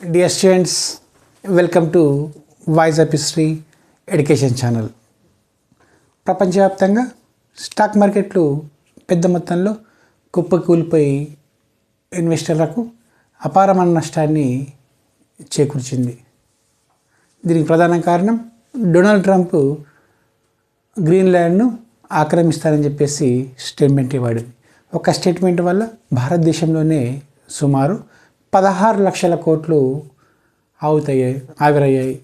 Dear students welcome to voice of history education channel ప్రపంచవ్యాప్తంగా stock మార్కెట్లు పెద్ద మొత్తంలో కుప్పకూలిపోయి ఇన్వెస్టర్లకు అపారమైన నష్టాన్ని చేకూర్చింది. దీనికి ప్రధాన కారణం డొనాల్డ్ ట్రంప్ గ్రీన్లాండ్ను ఆక్రమిస్తారని చెప్పేసి స్టేట్మెంట్ ఇవ్వడు ఒక స్టేట్మెంట్ వల్ల భారతదేశంలోనే సుమారు పదహారు లక్షల కోట్లు అవుతాయి ఆవిరయ్యాయి.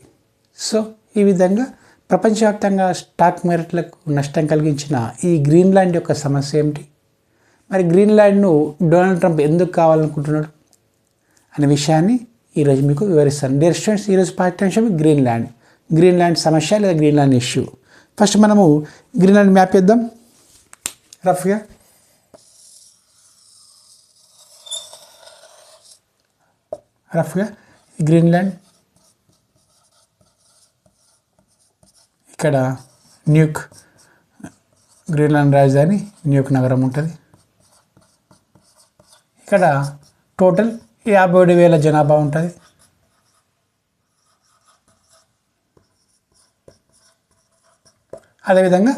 సో ఈ విధంగా ప్రపంచవ్యాప్తంగా స్టాక్ మార్కెట్లకు నష్టం కలిగించిన ఈ గ్రీన్లాండ్ యొక్క సమస్య ఏమిటి? మరి గ్రీన్లాండ్ను డొనాల్డ్ ట్రంప్ ఎందుకు కావాలనుకుంటున్నాడు అనే విషయాన్ని ఈరోజు మీకు వివరిస్తాను. డియర్ స్టూడెంట్స్ ఈరోజు పాఠ్యాంశం గ్రీన్లాండ్. గ్రీన్లాండ్ సమస్య లేదా గ్రీన్లాండ్ ఇష్యూ ఫస్ట్ మనము గ్రీన్లాండ్ మ్యాప్ ఇద్దాం రఫ్గా రఫ్గా గ్రీన్లాండ్ ఇక్కడ న్యూక్ గ్రీన్లాండ్ రాజధాని న్యూక్ నగరం ఉంటుంది. ఇక్కడ టోటల్ యాభై ఏడు వేల జనాభా ఉంటుంది. అదేవిధంగా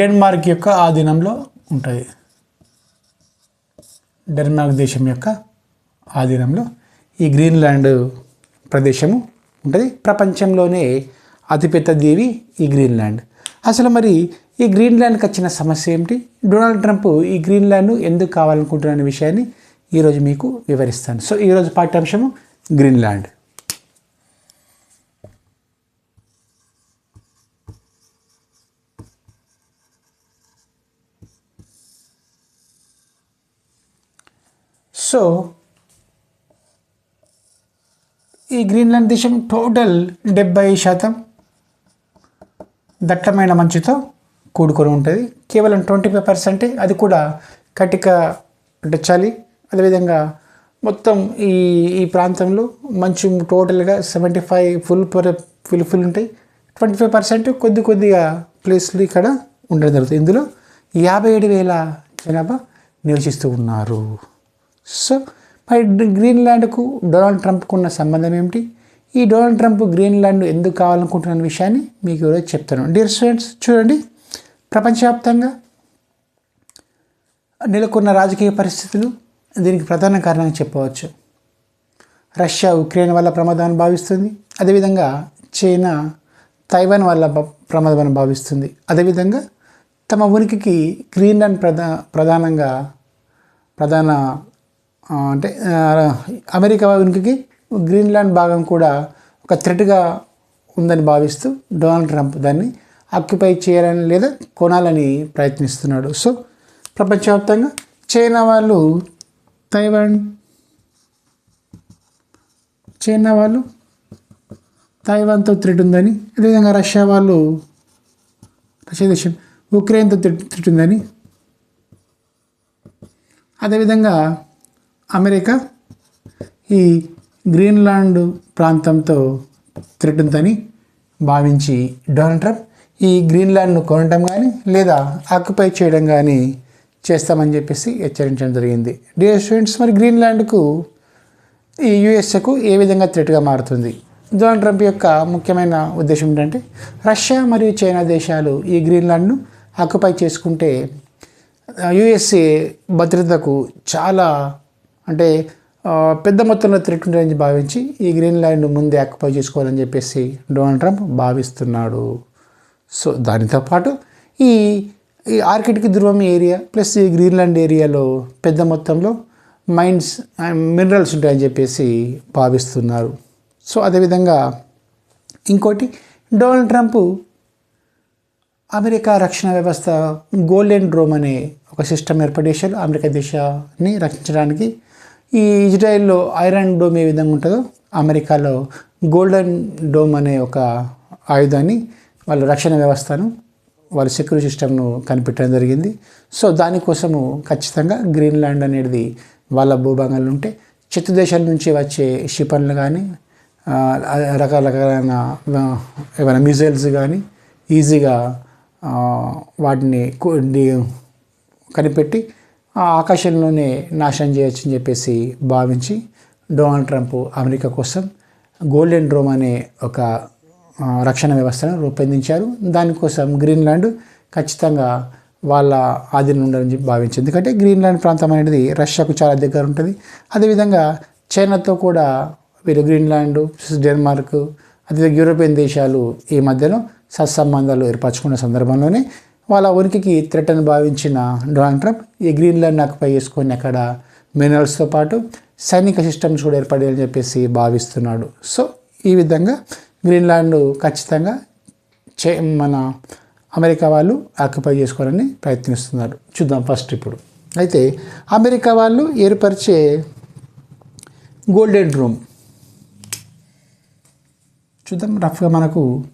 డెన్మార్క్ యొక్క ఆధీనంలో ఉంటుంది. డెన్మార్క్ దేశం యొక్క ఆధీనంలో ఈ గ్రీన్లాండ్ ప్రదేశము ఉంటుంది. ప్రపంచంలోనే అతిపెద్ద దీవి ఈ గ్రీన్లాండ్. అసలు మరి ఈ గ్రీన్లాండ్కి వచ్చిన సమస్య ఏమిటి? డొనాల్డ్ ట్రంప్ ఈ గ్రీన్లాండ్ ఎందుకు కావాలనుకుంటున్న విషయాన్ని ఈరోజు మీకు వివరిస్తాను. సో ఈరోజు పాఠ్యాంశము గ్రీన్లాండ్. సో ఈ గ్రీన్లాండ్ దేశం టోటల్ డెబ్బై శాతం దట్టమైన మంచుతో కూడుకొని ఉంటుంది. కేవలం ట్వంటీ ఫైవ్ పర్సెంటే అది కూడా కటిక అంటే చలి అదేవిధంగా మొత్తం ఈ ఈ ప్రాంతంలో మంచు టోటల్గా seventy five full full full ఉంటాయి. ట్వంటీ ఫైవ్ పర్సెంట్ కొద్ది కొద్దిగా ప్లేస్లు ఇక్కడ ఉండడం జరుగుతుంది. ఇందులో యాభై ఏడు వేల జనాభా నివసిస్తూ ఉన్నారు. సో మరి గ్రీన్లాండ్కు డొనాల్డ్ ట్రంప్కు ఉన్న సంబంధం ఏమిటి? ఈ డొనాల్డ్ ట్రంప్ గ్రీన్లాండ్ ఎందుకు కావాలనుకుంటున్న విషయాన్ని మీకు ఈరోజు చెప్తాను. డియర్ స్టూడెంట్స్ చూడండి. ప్రపంచవ్యాప్తంగా నెలకొన్న రాజకీయ పరిస్థితులు దీనికి ప్రధాన కారణంగా చెప్పవచ్చు. రష్యా ఉక్రెయిన్ వల్ల ప్రమాదాన్ని భావిస్తుంది. అదేవిధంగా చైనా తైవాన్ వల్ల ప్రమాదాన్ని భావిస్తుంది. అదేవిధంగా తమ ఉనికికి గ్రీన్లాండ్ ప్రధా ప్రధానంగా ప్రధాన అంటే అమెరికా ఉనికికి గ్రీన్లాండ్ భాగం కూడా ఒక థ్రెట్గా ఉందని భావిస్తూ డొనాల్డ్ ట్రంప్ దాన్ని ఆక్యుపై చేయాలని లేదా కొనాలని ప్రయత్నిస్తున్నాడు. సో ప్రపంచవ్యాప్తంగా చైనా వాళ్ళు తైవాన్ చైనా వాళ్ళు తైవాన్తో త్రెట్ ఉందని అదేవిధంగా రష్యా వాళ్ళు రష్యా దేశం ఉక్రెయిన్తో త్రెట్ థ్రెట్ ఉందని అదేవిధంగా అమెరికా ఈ గ్రీన్లాండ్ ప్రాంతంతో థ్రెట్ ఉందని భావించి డొనాల్డ్ ట్రంప్ ఈ గ్రీన్లాండ్ను కొనడం కానీ లేదా ఆక్యుపై చేయడం కానీ చేస్తామని చెప్పేసి హెచ్చరించడం జరిగింది. డియర్ స్టూడెంట్స్ మరి గ్రీన్లాండ్కు ఈ యుఎస్ఏకు ఏ విధంగా థ్రెట్గా మారుతుంది? డొనాల్డ్ ట్రంప్ యొక్క ముఖ్యమైన ఉద్దేశం ఏంటంటే రష్యా మరియు చైనా దేశాలు ఈ గ్రీన్లాండ్ను ఆక్యుపై చేసుకుంటే యుఎస్ఏ భద్రతకు చాలా అంటే పెద్ద మొత్తంలో థ్రెట్ ఉంటుందని భావించి ఈ గ్రీన్ ల్యాండ్ ముందే ఆక్యుపై చేసుకోవాలని చెప్పేసి డొనాల్డ్ ట్రంప్ భావిస్తున్నాడు. సో దానితో పాటు ఈ ఈ ఆర్కిటిక్ ధ్రువం ఏరియా ప్లస్ ఈ గ్రీన్లాండ్ ఏరియాలో పెద్ద మొత్తంలో మైన్స్ అండ్ మినరల్స్ ఉంటాయని చెప్పేసి భావిస్తున్నారు. సో అదేవిధంగా ఇంకోటి డొనాల్డ్ ట్రంప్ అమెరికా రక్షణ వ్యవస్థ గోల్డెన్ డ్రోమ్ అనే ఒక సిస్టమ్ ఏర్పాటు చేశారు అమెరికా దేశాన్ని రక్షించడానికి ఈ ఇజ్రాయెల్లో ఐరన్ డోమ్ ఏ విధంగా ఉంటుందో అమెరికాలో గోల్డెన్ డోమ్ అనే ఒక ఆయుధాన్ని వాళ్ళ రక్షణ వ్యవస్థను వాళ్ళ సెక్యూరిటీ సిస్టమ్ను కనిపెట్టడం జరిగింది. సో దానికోసము ఖచ్చితంగా గ్రీన్లాండ్ అనేది వాళ్ళ భూభాగాలు ఉంటే చెత్త దేశాల నుంచి వచ్చే క్షిపణులు కానీ రకరకాలైన ఏమైనా మిజైల్స్ కానీ ఈజీగా వాటిని కనిపెట్టి ఆ ఆకాశంలోనే నాశనం చేయొచ్చు అని చెప్పేసి భావించి డొనాల్డ్ ట్రంప్ అమెరికా కోసం గోల్డెన్ డ్రోమ్ అనే ఒక రక్షణ వ్యవస్థను రూపొందించారు. దానికోసం గ్రీన్లాండ్ ఖచ్చితంగా వాళ్ళ ఆధీనం ఉండాలని చెప్పి భావించింది. ఎందుకంటే గ్రీన్లాండ్ ప్రాంతం అనేది రష్యాకు చాలా దగ్గర ఉంటుంది. అదేవిధంగా చైనాతో కూడా వీరు గ్రీన్లాండ్ డెన్మార్క్ అదేవిధంగా యూరోపియన్ దేశాలు ఈ మధ్యలో సత్సంబంధాలు ఏర్పరచుకున్న సందర్భంలోనే వాళ్ళ ఉనికికి థ్రెట్ అని భావించిన డొనాల్డ్ ట్రంప్ ఈ గ్రీన్లాండ్ నాకుపై వేసుకొని అక్కడ మినరల్స్తో పాటు సైనిక సిస్టమ్స్ కూడా ఏర్పడాలని చెప్పేసి భావిస్తున్నాడు. సో ఈ విధంగా గ్రీన్లాండ్ ఖచ్చితంగా చే మన అమెరికా వాళ్ళు ఆక్యుపై చేసుకోవాలని ప్రయత్నిస్తున్నారు. చూద్దాం ఫస్ట్ ఇప్పుడు. అయితే అమెరికా వాళ్ళు ఏర్పరిచే గోల్డెన్ రూమ్. చూద్దాం రఫ్గా మనకు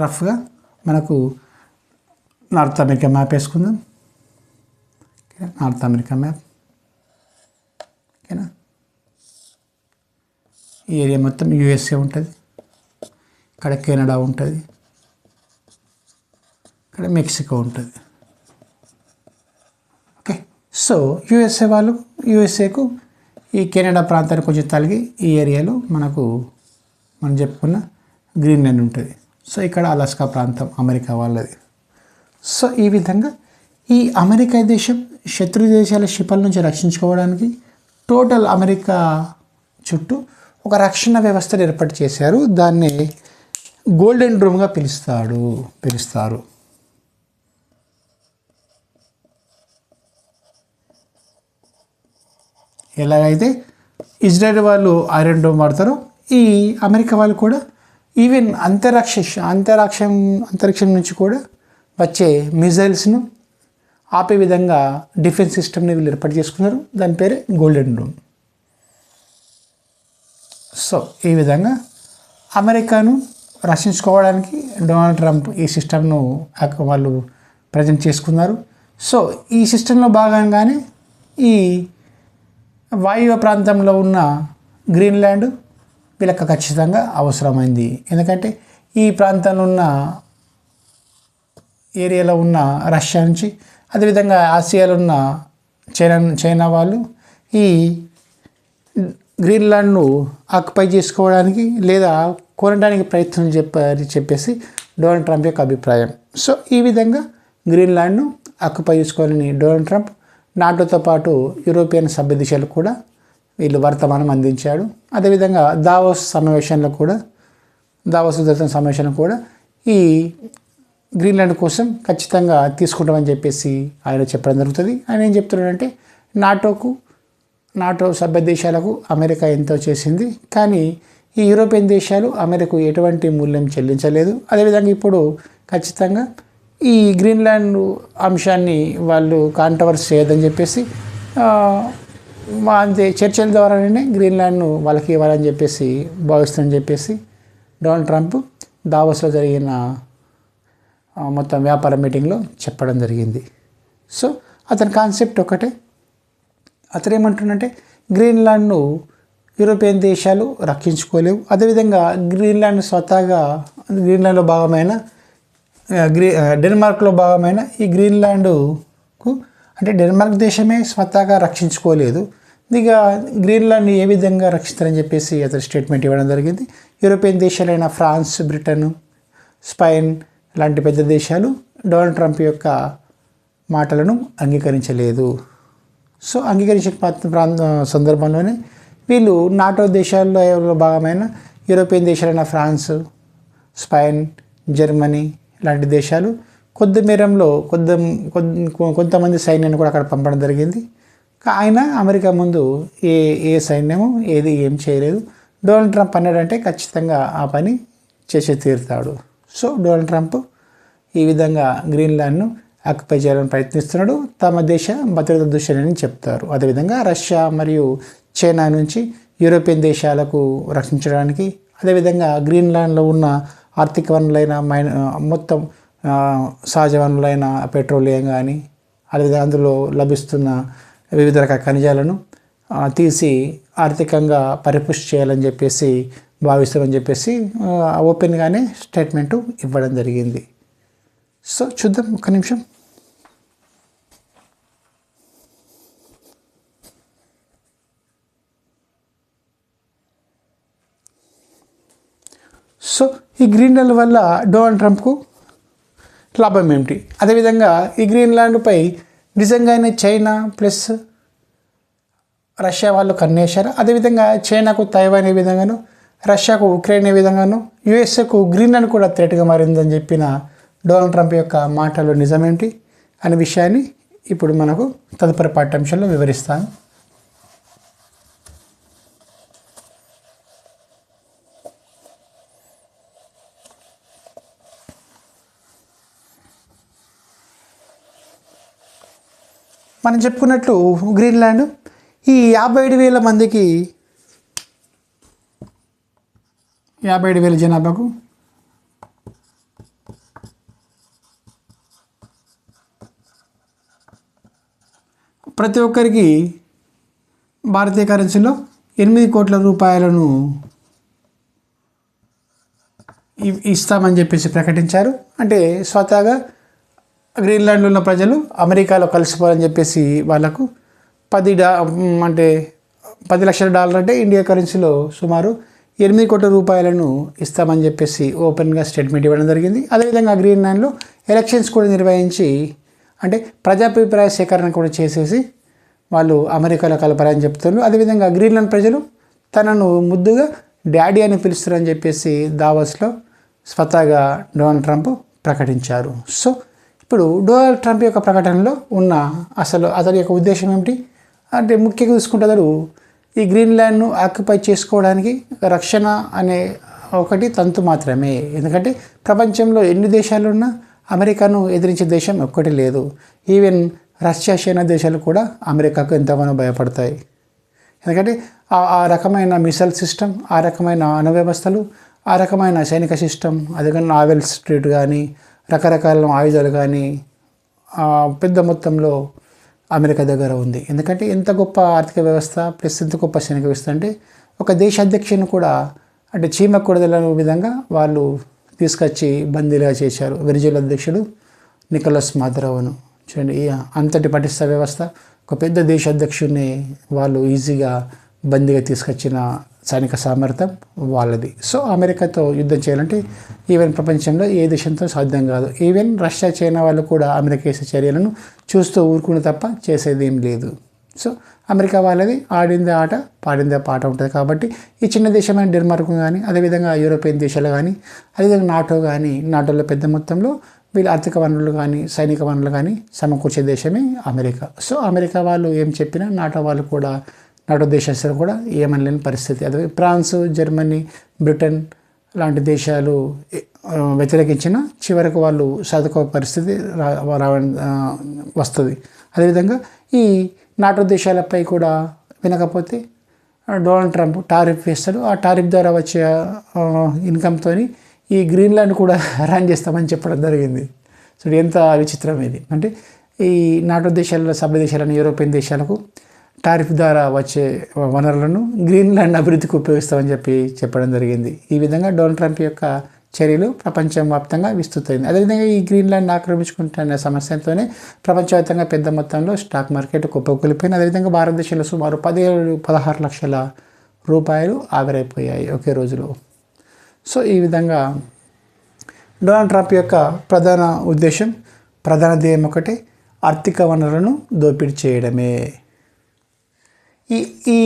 రఫ్గా మనకు నార్త్ అమెరికా మ్యాప్ వేసుకుందాం. Okay North America map. ఓకేనా? ఈ ఏరియా మొత్తం యూఎస్ఏ ఉంటుంది. ఇక్కడ కెనడా ఉంటుంది. ఇక్కడ మెక్సికో ఉంటుంది. ఓకే? సో యూఎస్ఏ వాళ్ళు యూఎస్ఏకు ఈ కెనడా ప్రాంతానికి కొంచెం తలిగి ఈ ఏరియాలో మనకు మనం చెప్పుకున్న గ్రీన్లాండ్ ఉంటుంది. సో ఇక్కడ అలాస్కా ప్రాంతం అమెరికా వాళ్ళది. సో ఈ విధంగా ఈ అమెరికా దేశం శత్రు దేశాల క్షిపల నుంచి రక్షించుకోవడానికి టోటల్ అమెరికా చుట్టూ ఒక రక్షణ వ్యవస్థను ఏర్పాటు చేశారు. దాన్ని గోల్డెన్ రూమ్గా పిలుస్తాడు పిలుస్తారు. ఎలాగైతే ఇజ్రాయెల్ వాళ్ళు ఐరన్ డోమ్ వాడతారో ఈ అమెరికా వాళ్ళు కూడా ఈవెన్ అంతరిక్ష అంతరిక్షం అంతరిక్షం నుంచి కూడా వచ్చే మిజైల్స్ను ఆపే విధంగా డిఫెన్స్ సిస్టమ్ని వీళ్ళు ఏర్పాటు చేసుకున్నారు. దాని పేరే గోల్డెన్ డోమ్ సో ఈ విధంగా అమెరికాను రక్షించుకోవడానికి డొనాల్డ్ ట్రంప్ ఈ సిస్టమ్ను వాళ్ళు ప్రజెంట్ చేసుకున్నారు. సో ఈ సిస్టంలో భాగంగానే ఈ వాయువ్య ప్రాంతంలో ఉన్న గ్రీన్లాండ్ వీళ్ళకి ఖచ్చితంగా అవసరమైంది. ఎందుకంటే ఈ ప్రాంతంలో ఉన్న ఏరియాలో ఉన్న రష్యా నుంచి అదేవిధంగా ఆసియాలో ఉన్న చైనా చైనా వాళ్ళు ఈ గ్రీన్లాండ్ను ఆక్యుపై చేసుకోవడానికి లేదా కొనడానికి ప్రయత్నం చెప్పారు చెప్పేసి డొనాల్డ్ ట్రంప్ యొక్క అభిప్రాయం. సో ఈ విధంగా గ్రీన్లాండ్ను ఆక్యుపై చేసుకోవాలని డొనాల్డ్ ట్రంప్ నాటోతో పాటు యూరోపియన్ సభ్య దేశాలు కూడా వీళ్ళు వర్తమానం అందించాడు. అదేవిధంగా దావోస్ సమావేశంలో కూడా దావోస్ దర్శన సమావేశంలో కూడా ఈ గ్రీన్లాండ్ కోసం ఖచ్చితంగా తీసుకుంటామని చెప్పేసి ఆయన చెప్పడం జరుగుతుంది. ఆయన ఏం చెప్తున్నాడంటే నాటోకు నాటో సభ్య దేశాలకు అమెరికా ఎంతో చేసింది కానీ ఈ యూరోపియన్ దేశాలు అమెరికాకు ఎటువంటి మూల్యం చెల్లించలేదు. అదేవిధంగా ఇప్పుడు ఖచ్చితంగా ఈ గ్రీన్లాండ్ అంశాన్ని వాళ్ళు కాంట్రవర్స్ చేయదని చెప్పేసి అంతే చర్చల ద్వారానే గ్రీన్లాండ్ను వాళ్ళకి ఇవ్వాలని చెప్పేసి భావిస్తుందని చెప్పేసి డొనాల్డ్ ట్రంప్ దావోస్లో జరిగిన మొత్తం వ్యాపార మీటింగ్లో చెప్పడం జరిగింది. సో అతని కాన్సెప్ట్ ఒకటే అతను ఏమంటుండంటే గ్రీన్లాండ్ను యూరోపియన్ దేశాలు రక్షించుకోలేవు. అదేవిధంగా గ్రీన్లాండ్ స్వతహాగా గ్రీన్లాండ్లో భాగమైన గ్రీ డెన్మార్క్లో భాగమైన ఈ గ్రీన్లాండ్కు అంటే డెన్మార్క్ దేశమే స్వతహాగా రక్షించుకోలేదు. ఇక గ్రీన్లాండ్ ఏ విధంగా రక్షిస్తారని చెప్పేసి అతను స్టేట్మెంట్ ఇవ్వడం జరిగింది. యూరోపియన్ దేశాలైన ఫ్రాన్స్ బ్రిటన్ స్పెయిన్ లాంటి పెద్ద దేశాలు డొనాల్డ్ ట్రంప్ యొక్క మాటలను అంగీకరించలేదు. సో అంగీకరించిన ప్రాంత ప్రాంత సందర్భంలోనే వీళ్ళు నాటో దేశాల్లో భాగమైన యూరోపియన్ దేశాలైన ఫ్రాన్స్ స్పెయిన్ జర్మనీ లాంటి దేశాలు కొద్ది మేరంలో కొద్ది కొంతమంది సైన్యాన్ని కూడా అక్కడ పంపడం జరిగింది. ఆయన అమెరికా ముందు ఏ ఏ సైన్యము ఏది ఏం చేయలేదు. డొనాల్డ్ ట్రంప్ అన్నాడంటే ఖచ్చితంగా ఆ పని చేసి తీరుతాడు. సో డొనాల్డ్ ట్రంప్ ఈ విధంగా గ్రీన్లాండ్ను ఆక్యుపై చేయాలని ప్రయత్నిస్తున్నాడు. తమ దేశ భద్రత దృశ్యాలని చెప్తారు. అదేవిధంగా రష్యా మరియు చైనా నుంచి యూరోపియన్ దేశాలకు రక్షించడానికి అదేవిధంగా గ్రీన్లాండ్లో ఉన్న ఆర్థిక వనరులైన మైన మొత్తం సహజ వనరులైన పెట్రోలియం కానీ అదేవిధంగా అందులో లభిస్తున్న వివిధ రకాల ఖనిజాలను తీసి ఆర్థికంగా పరిపుష్టి చేయాలని చెప్పేసి భావిస్తామని చెప్పేసి ఓపెన్గానే స్టేట్మెంటు ఇవ్వడం జరిగింది. సో చూద్దాం ఒక్క నిమిషం. సో ఈ గ్రీన్ గ్రీన్లాండ్ వల్ల డొనాల్డ్ ట్రంప్కు లాభం ఏమిటి? అదేవిధంగా ఈ గ్రీన్లాండ్పై నిజంగానే చైనా ప్లస్ రష్యా వాళ్ళు కన్నేశారు. అదేవిధంగా చైనాకు తైవాన్ ఏ విధంగాను రష్యాకు ఉక్రెయిన్ ఏ విధంగాను యుఎస్ఏకు గ్రీన్లాండ్ కూడా థ్రెట్గా మారిందని చెప్పిన డొనాల్డ్ ట్రంప్ యొక్క మాటలు నిజమేంటి? అనే విషయాన్ని ఇప్పుడు మనకు తదుపరి పాఠ్యాంశంలో వివరిస్తాను. మనం చెప్పుకున్నట్లు గ్రీన్లాండ్ ఈ యాభై ఏడు వేల మందికి యాభై ఏడు వేల జనాభాకు ప్రతి ఒక్కరికి భారతీయ కరెన్సీలో ఎనిమిది కోట్ల రూపాయలను ఇ- ఇస్తామని చెప్పేసి ప్రకటించారు. అంటే స్వతహాగా గ్రీన్లాండ్లో ఉన్న ప్రజలు అమెరికాలో కలిసిపోవాలని చెప్పేసి వాళ్ళకు పది డా అంటే పది లక్షల డాలర్ అంటే ఇండియా కరెన్సీలో సుమారు ఎనిమిది కోట్ల రూపాయలను ఇస్తామని చెప్పేసి ఓపెన్గా స్టేట్మెంట్ ఇవ్వడం జరిగింది. అదేవిధంగా గ్రీన్లాండ్లో ఎలక్షన్స్ కూడా నిర్వహించి అంటే ప్రజాభిప్రాయ సేకరణ కూడా చేసేసి వాళ్ళు అమెరికాలో కలపాలని చెప్తున్నారు. అదేవిధంగా గ్రీన్లాండ్ ప్రజలు తనను ముద్దుగా డాడీ అని పిలుస్తారని చెప్పేసి దావస్లో స్వతహాగా డొనాల్డ్ ట్రంప్ ప్రకటించారు. సో ఇప్పుడు డొనాల్డ్ ట్రంప్ యొక్క ప్రకటనలో ఉన్న అసలు అతని యొక్క ఉద్దేశం ఏమిటి? అంటే ముఖ్యంగా చూసుకుంటే అతడు ఈ గ్రీన్లాండ్ను ఆక్యుపై చేసుకోవడానికి రక్షణ అనే ఒకటి తంతు మాత్రమే. ఎందుకంటే ప్రపంచంలో ఎన్ని దేశాలు ఉన్నా అమెరికాను ఎదిరించే దేశం ఒక్కటి లేదు. ఈవెన్ రష్యా చైనా దేశాలు కూడా అమెరికాకు ఎంతగానో భయపడతాయి. ఎందుకంటే ఆ ఆ రకమైన మిసైల్ సిస్టమ్ ఆ రకమైన అణు వ్యవస్థలు ఆ రకమైన సైనిక సిస్టమ్ అదే నావెల్ స్ట్రీట్ కానీ రకరకాల ఆయుధాలు కానీ పెద్ద మొత్తంలో అమెరికా దగ్గర ఉంది. ఎందుకంటే ఎంత గొప్ప ఆర్థిక వ్యవస్థ ప్లస్ ఎంత గొప్ప సైనిక వ్యవస్థ అంటే ఒక దేశ అధ్యక్షుని కూడా అంటే చీమకు విధంగా వాళ్ళు తీసుకొచ్చి బందీలుగా చేశారు. వెనిజులా అధ్యక్షుడు నికోలస్ మాధరవను చూడండి అంతటి పటిష్ట వ్యవస్థ ఒక పెద్ద దేశ అధ్యక్షుడిని వాళ్ళు ఈజీగా బందీగా తీసుకొచ్చిన సైనిక సామర్థ్యం వాళ్ళది. సో అమెరికాతో యుద్ధం చేయాలంటే ఈవెన్ ప్రపంచంలో ఏ దేశంతో సాధ్యం కాదు. ఈవెన్ రష్యా చైనా వాళ్ళు కూడా అమెరికా చేసే చర్యలను చూస్తూ ఊరుకుని తప్ప చేసేది ఏం లేదు. సో అమెరికా వాళ్ళది ఆడిందే ఆట పాడిందే పాట ఉంటుంది కాబట్టి ఈ చిన్న దేశమైన డెన్మార్క్ కానీ అదేవిధంగా యూరోపియన్ దేశాలు కానీ అదేవిధంగా నాటో కానీ నాటోలో పెద్ద మొత్తంలో వీళ్ళు ఆర్థిక వనరులు కానీ సైనిక వనరులు కానీ సమకూర్చే దేశమే అమెరికా. సో అమెరికా వాళ్ళు ఏం చెప్పినా నాటో వాళ్ళు కూడా నాటో దేశాలు కూడా ఏమనలేని పరిస్థితి. అదే ఫ్రాన్స్ జర్మనీ బ్రిటన్ లాంటి దేశాలు వ్యతిరేకించిన చివరకు వాళ్ళు సాధుకో పరిస్థితి రా వస్తుంది. అదేవిధంగా ఈ నాటో దేశాలపై కూడా వినకపోతే డొనాల్డ్ ట్రంప్ టారిఫ్ వేస్తాడు. ఆ టారిఫ్ ద్వారా వచ్చే ఇన్కమ్తో ఈ గ్రీన్లాండ్ కూడా రన్ చేస్తామని చెప్పడం జరిగింది. సో ఎంత విచిత్రం ఇది. అంటే ఈ నాటో దేశాల సభ్య దేశాలను యూరోపియన్ దేశాలకు టారిఫ్ ద్వారా వచ్చే వనరులను గ్రీన్లాండ్ అభివృద్ధికి ఉపయోగిస్తామని చెప్పి చెప్పడం జరిగింది. ఈ విధంగా డొనాల్డ్ ట్రంప్ యొక్క చర్యలు ప్రపంచం వ్యాప్తంగా విస్తృతమైంది. అదేవిధంగా ఈ గ్రీన్లాండ్ ఆక్రమించుకుంటున్న సమస్యతోనే ప్రపంచవ్యాప్తంగా పెద్ద మొత్తంలో స్టాక్ మార్కెట్ కుప్పకూలిపోయింది. అదేవిధంగా భారతదేశంలో సుమారు పదిహేడు పదహారు లక్షల రూపాయలు ఆవిరైపోయాయి ఒకే రోజులో. సో ఈ విధంగా డొనాల్డ్ ట్రంప్ యొక్క ప్రధాన ఉద్దేశం ప్రధాన ధ్యేయం ఒకటే ఆర్థిక వనరులను దోపిడీ చేయడమే. ఈ ఈ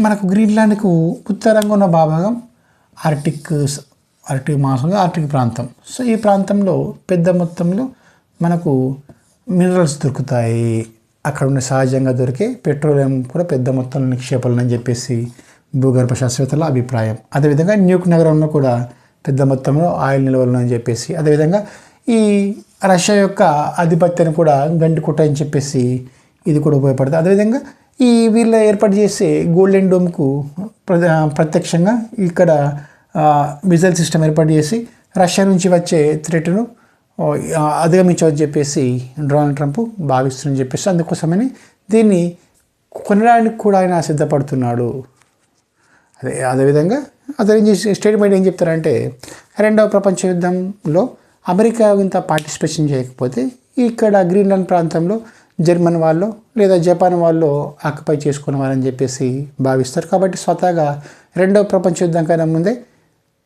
మనకు గ్రీన్లాండ్కు ఉత్తరంగా ఉన్న భాగం ఆర్టిక్ ఆర్టిక్ మాసంగా ఆర్టిక్ ప్రాంతం. సో ఈ ప్రాంతంలో పెద్ద మొత్తంలో మనకు మినరల్స్ దొరుకుతాయి. అక్కడ ఉన్న సహజంగా దొరికే పెట్రోలియం కూడా పెద్ద మొత్తంలో నిక్షేపాలని అని చెప్పేసి భూగర్భ శాస్త్రవేత్తల అభిప్రాయం. అదేవిధంగా న్యూక్ నగరంలో కూడా పెద్ద మొత్తంలో ఆయిల్ నిల్వలు అని చెప్పేసి అదేవిధంగా ఈ రష్యా యొక్క ఆధిపత్యాన్ని కూడా గంటి కుట్టాయని చెప్పేసి ఇది కూడా ఉపయోగపడుతుంది. అదేవిధంగా ఈ వీళ్ళు ఏర్పాటు చేసే గోల్డెన్ డోమ్కు ప్ర- ప్రత్యక్షంగా ఇక్కడ మిజైల్ సిస్టమ్ ఏర్పాటు చేసి రష్యా నుంచి వచ్చే థ్రెట్ను అధిగమించవని చెప్పేసి డొనాల్డ్ ట్రంప్ భావిస్తుందని చెప్పేసి అందుకోసమని దీన్ని కొనడానికి కూడా ఆయన సిద్ధపడుతున్నాడు. అదే అదేవిధంగా అతను ఏం చేసి స్టేట్మెంట్ ఏం చెప్తారంటే రెండవ ప్రపంచ యుద్ధంలో అమెరికా ఇంత పార్టిసిపేషన్ చేయకపోతే ఇక్కడ గ్రీన్లాండ్ ప్రాంతంలో జర్మన్ వాళ్ళు లేదా జపాన్ వాళ్ళు ఆక్యుపై చేసుకునేవారని చెప్పేసి భావిస్తారు. కాబట్టి స్వతహాగా రెండవ ప్రపంచ యుద్ధం కన్నా ముందే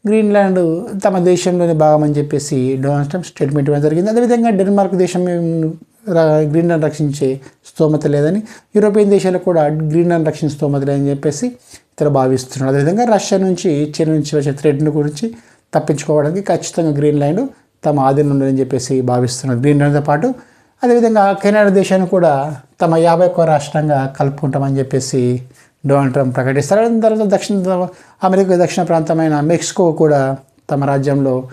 గ్రీన్లాండ్ తమ దేశంలోని భాగం అని చెప్పేసి డొనాల్డ్ ట్రంప్ స్టేట్మెంట్ ఇవ్వడం జరిగింది. అదేవిధంగా డెన్మార్క్ దేశం గ్రీన్లాండ్ రక్షించే స్తోమత లేదని యూరోపియన్ దేశాలు కూడా గ్రీన్లాండ్ రక్షించే స్తోమత లేదని చెప్పేసి ఇతరులు భావిస్తున్నారు. అదేవిధంగా రష్యా నుంచి చైనా నుంచి వచ్చే థ్రెడ్ను గురించి తప్పించుకోవడానికి ఖచ్చితంగా గ్రీన్లాండ్ తమ ఆధీనం ఉందని చెప్పేసి భావిస్తున్నారు. గ్రీన్లాండ్తో పాటు అదేవిధంగా కెనడా దేశాన్ని కూడా తమ యాభై ఒక్క రాష్ట్రంగా కలుపుకుంటామని చెప్పేసి డొనాల్డ్ ట్రంప్ ప్రకటిస్తారు. తర్వాత దక్షిణ అమెరికా దక్షిణ ప్రాంతమైన మెక్సికో కూడా తమ రాజ్యంలో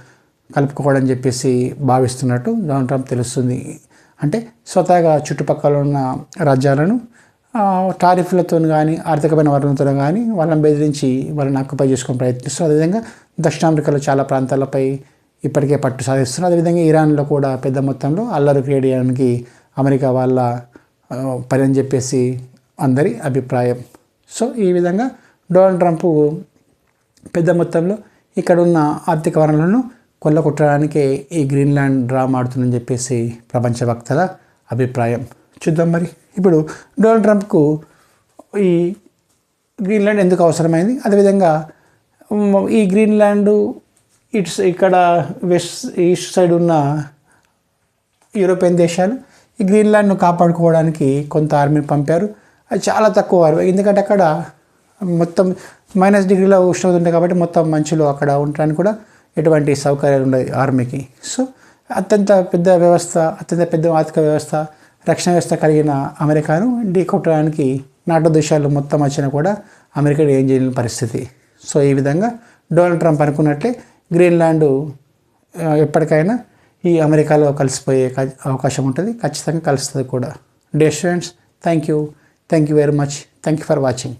కలుపుకోవడం చెప్పేసి భావిస్తున్నట్టు డొనాల్డ్ ట్రంప్ తెలుస్తుంది. అంటే స్వతహాగా చుట్టుపక్కల ఉన్న రాజ్యాలను టారిఫ్లతో కానీ ఆర్థికమైన వనరులతో కానీ వాళ్ళని బెదిరించి వాళ్ళని ఆక్యుపై చేసుకుని ప్రయత్నిస్తారు. అదేవిధంగా దక్షిణ అమెరికాలో చాలా ప్రాంతాలపై ఇప్పటికే పట్టు సాధిస్తున్నారు. అదేవిధంగా ఇరాన్లో కూడా పెద్ద మొత్తంలో అల్లరి క్రియేట్ చేయడానికి అమెరికా వాళ్ళ పని అని చెప్పేసి అందరి అభిప్రాయం. సో ఈ విధంగా డొనాల్డ్ ట్రంప్ పెద్ద మొత్తంలో ఇక్కడ ఉన్న ఆర్థిక వనరులను కొల్లగొట్టడానికే ఈ గ్రీన్లాండ్ డ్రామా ఆడుతుందని చెప్పేసి ప్రపంచ వక్తల అభిప్రాయం. చూద్దాం మరి. ఇప్పుడు డొనాల్డ్ ట్రంప్కు ఈ గ్రీన్లాండ్ ఎందుకు అవసరమైంది? అదేవిధంగా ఈ గ్రీన్లాండ్ ఇట్స్ ఇక్కడ వెస్ట్ ఈస్ట్ సైడ్ ఉన్న యూరోపియన్ దేశాలు. ఈ గ్రీన్లాండ్ను కాపాడుకోవడానికి కొంత ఆర్మీ పంపారు. అది చాలా తక్కువ ఆర్మీ. ఎందుకంటే అక్కడ మొత్తం మైనస్ డిగ్రీలో ఉష్ణోగ్రత ఉంటాయి కాబట్టి మొత్తం మంచులో అక్కడ ఉండడానికి కూడా ఎటువంటి సౌకర్యాలు ఉండదు ఆర్మీకి. సో అత్యంత పెద్ద వ్యవస్థ అత్యంత పెద్ద ఆర్థిక వ్యవస్థ రక్షణ వ్యవస్థ కలిగిన అమెరికాను డీ కొట్టడానికి నాటో దేశాలు మొత్తం వచ్చినా కూడా అమెరికా ఏం చేయలేని పరిస్థితి. సో ఈ విధంగా డొనాల్డ్ ట్రంప్ అనుకున్నట్లే గ్రీన్లాండ్ ఎప్పటికైనా ఈ అమెరికాలో కలిసిపోయే అవకాశం ఉంటుంది. ఖచ్చితంగా కలుస్తుంది కూడా. Day students thank you thank you very much thank you for watching